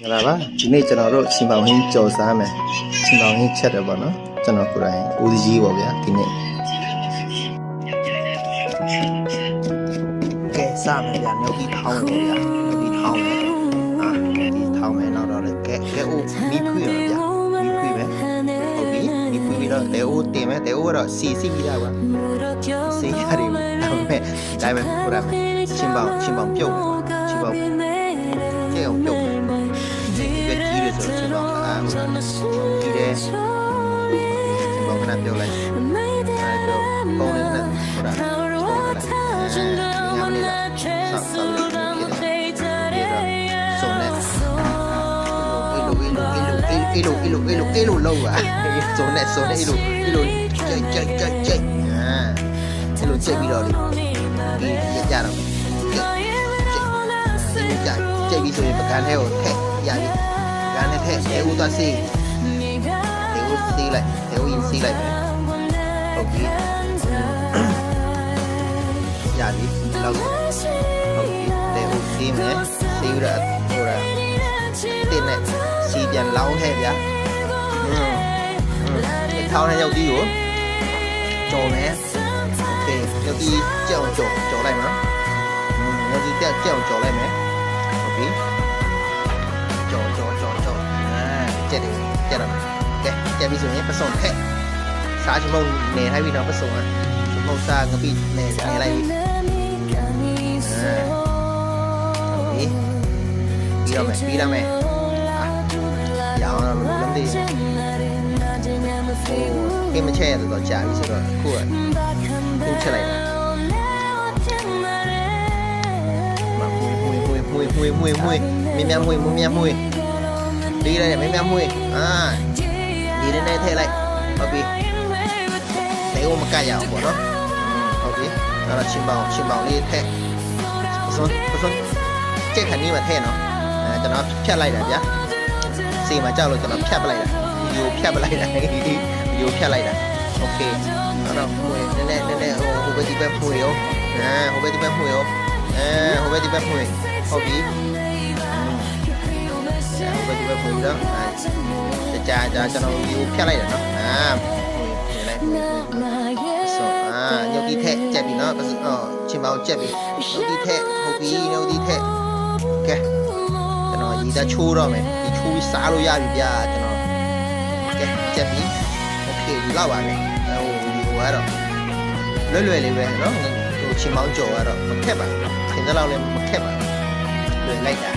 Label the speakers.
Speaker 1: မင်္ဂလာပါဒီနေ့ကျွန်တော်တို့ချင်းပေါင်ဟင်းကြော်စားမယ်ချင်းပေါင်ဟင်းချက်တယ်ပေါ့နော်ကျွန်တော်ကိုယ်တိုင်ဦးစီးကြီးပေါ့ဗျာဒီနေ့ကဲစားမယ်ဗျာမြို့ကြီးထောင်းမယ်ဗျာမြို့ကြီးထောင်းမယ်အာဒီထောင်းမယ်နောက်တော့လေကဲကဲဦးမိခွေရဗျာမိခွေပဲဟုတ်ပြီမိခွေပြီးတော့တဲဦးတင်မယ်တဲဦးကတော့စီစီပြီးသားကွာစီရတယ်ဒါပေမဲ့ဒါပေမဲ့ဟိုဒါချင်းပေါင်ချင်းပေါင်ပြုတ်မယ်ကွာချင်းပေါင် အာဟိုကြီးတယ်ကျွန်တော်ကလည်းပြောလိုက်အဲတော့ပုံလေးနဲ့ဟိုဒါပုံလေးညမလေးလားဆောက်ဆောက်လေးဖြစ်တယ်ဆိုနေအေလိုအေလိုအေလိုအေလိုအေလိုအေလိုလောက်ပါဆိုနေဆိုနေအေ န်းနဲ့ထည့်အဲဦးသွားစီးအဲဦးစီးလိုက်အဲဦးရင်စီးလိုက်ပဲဟုတ်ပြီရပြီလောက်ဟုတ်ပြီအဲဦးစီးမယ်စီးရဟိုရတင်းနဲ့စီးပြန်လောင်းထဲဗျာอืมอืมထောင်းနဲ့ရောက်ပြီးကိုကြော်မယ်โอเคရောက်ပြီးကြောက်ကြော်ကြော်လိုက်မှာอืมရောက်ပြီးကြောက်ကြော်ကြော်လိုက်မယ် ကျက်တယ်ကျက်တော့ကဲကျက်ပြီဆိုရင်ပစုံထက်စားချမုံနေထိုင်ပြီးတော့ပစုံอ่ะချမုံစားငပိနေနေလိုက်ပြီအာဟုတ်ပြီပြီးတော့မယ်ပြီးတော့မယ်အာရောင်းတော့လုံးသေးဟိုကိမချဲရတော့ကြာပြီဆိုတော့အခုကခုချက်လိုက်တာမမွေမွေမွေမွေမွေမွေမွေမြမြ ดีเลยไม่แม่มุ้ยอ่าดีแน่ๆเทเลยเอาบีเตะอมกายาวเนาะเอาบีเอาลชิมเบาชิมเบานี่เท่ผสมผสมเจ๊ขันนี้มาเทเนาะจะนับแค่ไรเดี๋ยวสี่มาเจ้าเราจะนับแค่อะไรเดี๋ยวอยู่แค่ไะไรนะอยู่แค่อะไรนะโอเคแล้วเราพูดแน่แน่แน่โอ้โหไปที่แบบพูดเดียวนะโอ้ไปที่แบบพูดเดียวนะโอ้ไปที่แบบพูดเอาดี ဒီဘက်ပုံတော့အဲကြာကြာကျွန်တော်ဒီကိုဖြတ်လိုက်တယ်နော်အာဖြတ်လိုက်ဆိုအာညုတ်ဒီထက်ကြက်ပြီနော်အော်ချင်းပေါင်းကြက်ပြီညုတ်ဒီထက်ဟုတ်ပြီညုတ်ဒီထက်ကဲကျွန်တော်ရည်သားချိုးတော့မယ်ဒီချိုးပြီးစားလို့ရပြီဗျာကျွန်တော်ကဲကြက်ပြီโอเคဒီလောက်ပါပဲဟိုဒီဟိုကတော့လွယ်လွယ်လေးပဲနော်ဟိုချင်းပေါင်းကြော်ကတော့မခက်ပါဘူးခင်စလောက်လည်းမခက်ပါဘူးလွယ်လိုက်တာ